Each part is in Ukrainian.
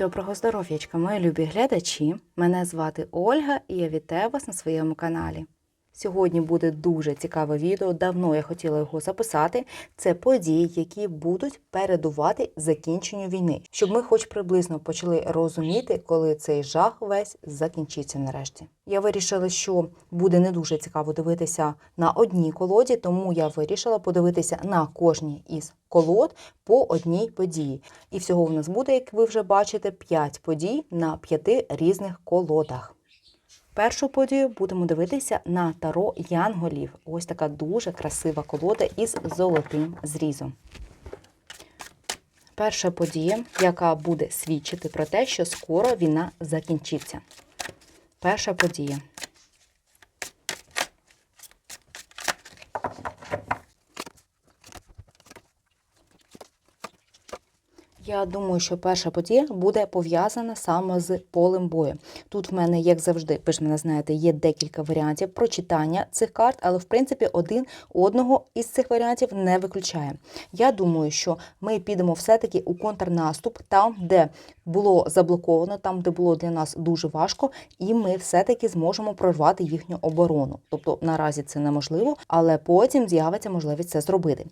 Доброго здоров'ячка, мої любі глядачі. Мене звати Ольга і я вітаю вас на своєму каналі. Сьогодні буде дуже цікаве відео. Давно я хотіла його записати. Це події, які будуть передувати закінченню війни, щоб ми, хоч приблизно, почали розуміти, коли цей жах весь закінчиться нарешті. Я вирішила, що буде не дуже цікаво дивитися на одній колоді, тому я вирішила подивитися на кожній із колод по одній події. І всього в нас буде, як ви вже бачите, 5 подій на 5 різних колодах. Першу подію будемо дивитися на таро Янголів. Ось така дуже красива колода із золотим зрізом. Перша подія, яка буде свідчити про те, що скоро війна закінчиться. Перша подія. Я думаю, що перша подія буде пов'язана саме з полем бою. Тут в мене, як завжди, ви ж мене знаєте, є декілька варіантів прочитання цих карт, але в принципі один одного із цих варіантів не виключає. Я думаю, що ми підемо все-таки у контрнаступ там, де було заблоковано, там, де було для нас дуже важко, і ми все-таки зможемо прорвати їхню оборону. Тобто наразі це неможливо, але потім з'явиться можливість це зробити.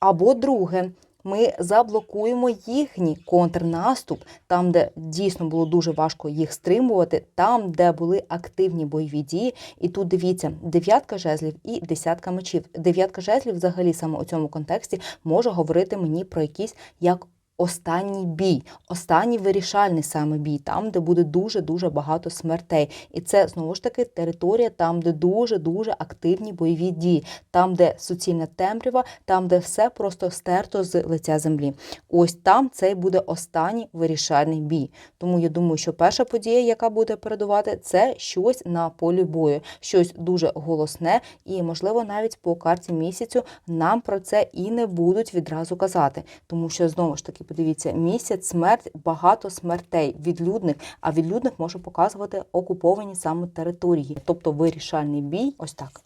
Або друге ми заблокуємо їхній контрнаступ, там, де дійсно було дуже важко їх стримувати, там, де були активні бойові дії. І тут дивіться, дев'ятка жезлів і десятка мечів. Дев'ятка жезлів, взагалі, саме у цьому контексті, може говорити мені про якісь як. Останній бій, останній вирішальний саме бій, там, де буде дуже-дуже багато смертей. І це знову ж таки територія, там, де дуже-дуже активні бойові дії, там, де суцільна темрява, там, де все просто стерто з лиця землі. Ось там цей буде останній вирішальний бій. Тому я думаю, що перша подія, яка буде передувати, це щось на полі бою, щось дуже голосне, і, можливо, навіть по карті місяцю нам про це і не будуть відразу казати, тому що знову ж таки. Подивіться, місяць, смерть, багато смертей відлюдних, а відлюдних може показувати окуповані саме території, тобто вирішальний бій. Ось так.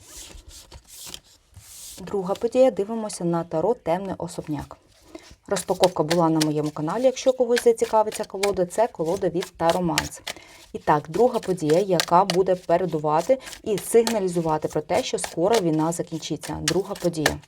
Друга подія. Дивимося на таро темний особняк. Розпаковка була на моєму каналі, якщо когось зацікавиться колода, це колода від Тароманс. І так, друга подія, яка буде передувати і сигналізувати про те, що скоро війна закінчиться. Друга подія.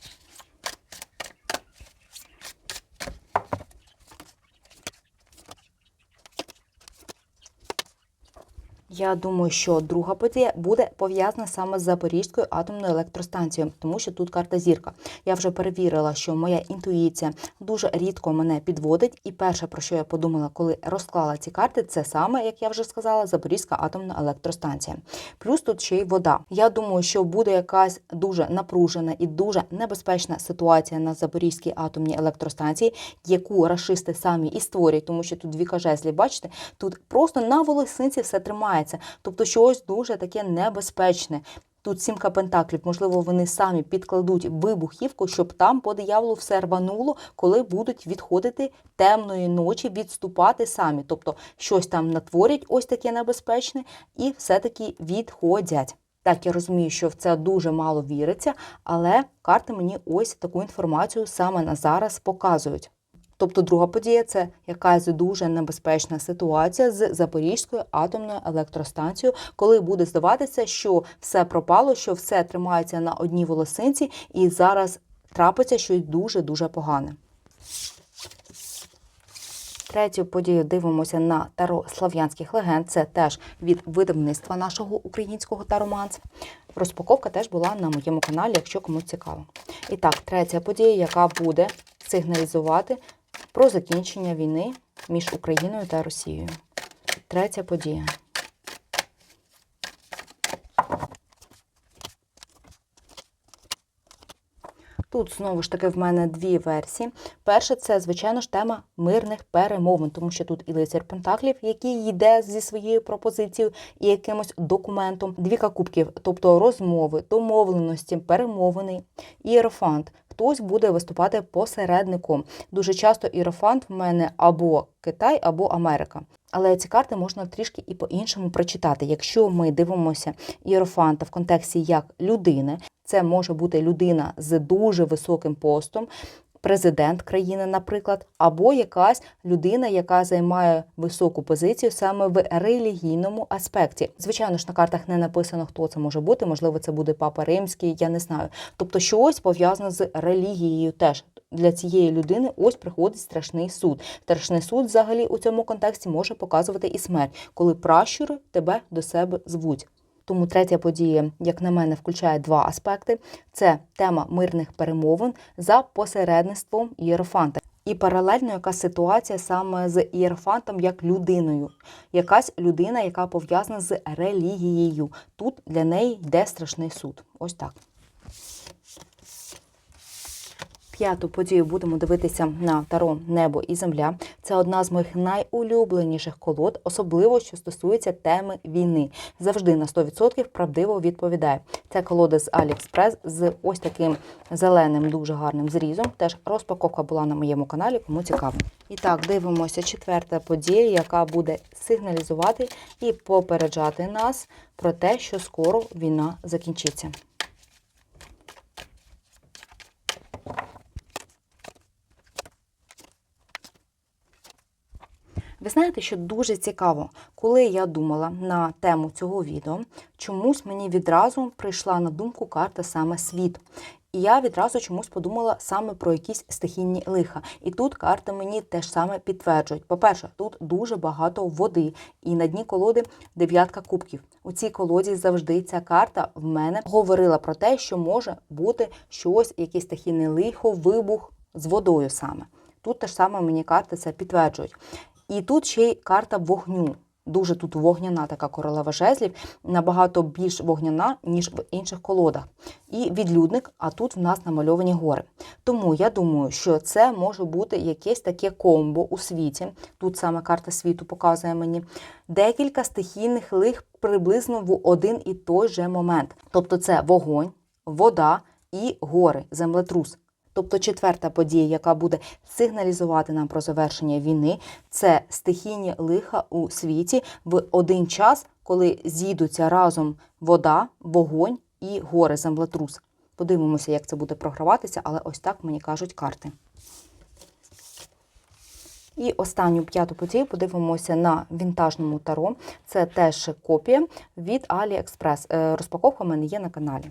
Я думаю, що друга подія буде пов'язана саме з Запорізькою атомною електростанцією, тому що тут карта зірка. Я вже перевірила, що моя інтуїція дуже рідко мене підводить. І перше, про що я подумала, коли розклала ці карти, це саме, як я вже сказала, Запорізька атомна електростанція. Плюс тут ще й вода. Я думаю, що буде якась дуже напружена і дуже небезпечна ситуація на Запорізькій атомній електростанції, яку рашисти самі і створюють, тому що тут дві кажезлі, бачите, тут просто на волосинці все тримає відбувається. Тобто щось дуже таке небезпечне. Тут сімка пентаклів, можливо, вони самі підкладуть вибухівку, щоб там по дияволу все рвануло, коли будуть відходити темної ночі, відступати самі. Тобто щось там натворять, ось таке небезпечне, і все-таки відходять. Так, я розумію, що в це дуже мало віриться, але карти мені ось таку інформацію саме на зараз показують. Тобто друга подія це якась дуже небезпечна ситуація з Запорізькою атомною електростанцією, коли буде здаватися, що все пропало, що все тримається на одній волосинці, і зараз трапиться щось дуже-дуже погане. Третю подію дивимося на таро слав'янських легенд. Це теж від видавництва нашого українського тароманс. Розпаковка теж була на моєму каналі, якщо комусь цікаво. І так, третя подія, яка буде сигналізувати про закінчення війни між Україною та Росією. Третя подія. Тут знову ж таки в мене дві версії. Перша це, звичайно ж, тема мирних перемовин, тому що тут і лицар Пентаклів, який йде зі своєю пропозицією і якимось документом. Двіка кубків, тобто розмови, домовленості, перемовини, ієрофант. Хтось буде виступати посередником. Дуже часто ірофант в мене або Китай, або Америка. Але ці карти можна трішки і по-іншому прочитати. Якщо ми дивимося іерофанта в контексті як людини, це може бути людина з дуже високим постом, президент країни, наприклад, або якась людина, яка займає високу позицію саме в релігійному аспекті. Звичайно ж, на картах не написано, хто це може бути. Можливо, це буде папа римський, я не знаю. Тобто, щось пов'язане з релігією теж. Для цієї людини ось приходить страшний суд. Страшний суд, взагалі, у цьому контексті може показувати і смерть, коли пращури тебе до себе звуть. Тому третя подія, як на мене, включає два аспекти: це тема мирних перемовин за посередництвом Єрофанта. І паралельно яка ситуація саме з Єрофантом як людиною, якась людина, яка пов'язана з релігією. Тут для неї йде страшний суд. Ось так. П'яту подію будемо дивитися на таро Небо і Земля. Це одна з моїх найулюбленіших колод, особливо що стосується теми війни. Завжди на 100% правдиво відповідає. Це колода з AliExpress з ось таким зеленим, дуже гарним зрізом. Теж розпаковка була на моєму каналі, кому цікаво. І так, дивимося четверта подія, яка буде сигналізувати і попереджати нас про те, що скоро війна закінчиться. Ви знаєте, що дуже цікаво, коли я думала на тему цього відео, чомусь мені відразу прийшла на думку карта саме світ. І я відразу чомусь подумала саме про якісь стихійні лиха. І тут карти мені теж саме підтверджують. По-перше, тут дуже багато води, і на дні колоди дев'ятка кубків. У цій колоді завжди ця карта в мене говорила про те, що може бути щось, якесь стихійне лихо, вибух з водою саме. Тут теж саме мені карти це підтверджують. І тут ще й карта вогню. Дуже тут вогняна така королева жезлів, набагато більш вогняна, ніж в інших колодах. І відлюдник, а тут в нас намальовані гори. Тому я думаю, що це може бути якесь таке комбо у світі. Тут саме карта світу показує мені декілька стихійних лих приблизно в один і той же момент. Тобто це вогонь, вода і гори, землетрус. Тобто четверта подія, яка буде сигналізувати нам про завершення війни, це стихійні лиха у світі в один час, коли з'їдуться разом вода, вогонь і гори, землетрус. Подивимося, як це буде програватися, але ось так мені кажуть карти. І останню п'яту подію подивимося на вінтажному таро. Це теж копія від AliExpress. Е, Розпаковка в мене є на каналі.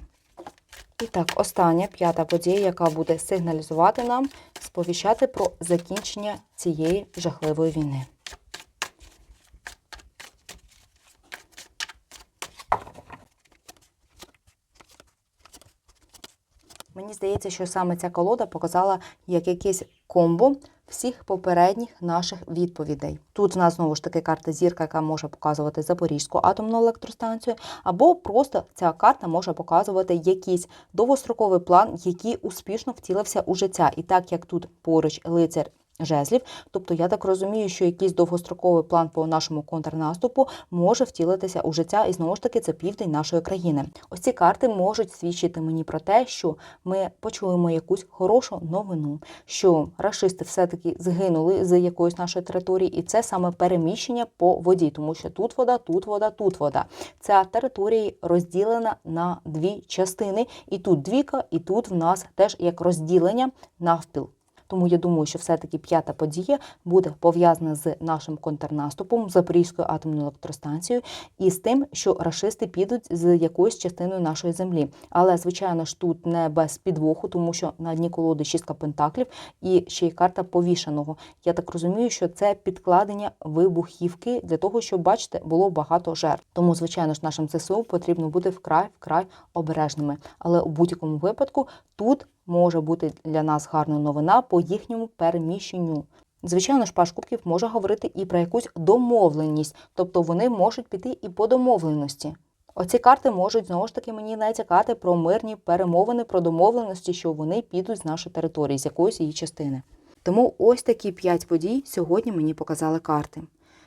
І так, остання п'ята подія, яка буде сигналізувати нам, сповіщати про закінчення цієї жахливої війни. Мені здається, що саме ця колода показала як якесь комбо всіх попередніх наших відповідей. Тут в нас знову ж таки карта зірка, яка може показувати Запорізьку атомну електростанцію, або просто ця карта може показувати якийсь довгостроковий план, який успішно втілився у життя. І так як тут поруч лицар жезлів. Тобто я так розумію, що якийсь довгостроковий план по нашому контрнаступу може втілитися у життя, і знову ж таки це південь нашої країни. Ось ці карти можуть свідчити мені про те, що ми почуємо якусь хорошу новину, що рашисти все-таки згинули з якоїсь нашої території, і це саме переміщення по воді, тому що тут вода, тут вода, тут вода. Ця територія розділена на дві частини, і тут двіка, і тут в нас теж як розділення навпіл. Тому я думаю, що все-таки п'ята подія буде пов'язана з нашим контрнаступом, Запорізькою атомною електростанцією і з тим, що рашисти підуть з якоюсь частиною нашої землі. Але, звичайно ж, тут не без підвоху, тому що на дні колоди шістка пентаклів і ще й карта повішаного. Я так розумію, що це підкладення вибухівки для того, щоб бачите, було багато жертв. Тому, звичайно ж, нашим ЗСУ потрібно бути вкрай вкрай обережними. Але у будь-якому випадку тут може бути для нас гарна новина по їхньому переміщенню. Звичайно ж, паш кубків може говорити і про якусь домовленість, тобто вони можуть піти і по домовленості. Оці карти можуть знову ж таки мені натякати про мирні перемовини, про домовленості, що вони підуть з нашої території, з якоїсь її частини. Тому ось такі п'ять подій сьогодні мені показали карти.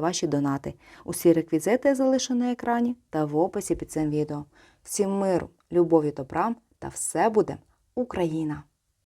ваші донати. Усі реквізити я на екрані та в описі під цим відео. Всім миру, любові, добрам та все буде Україна!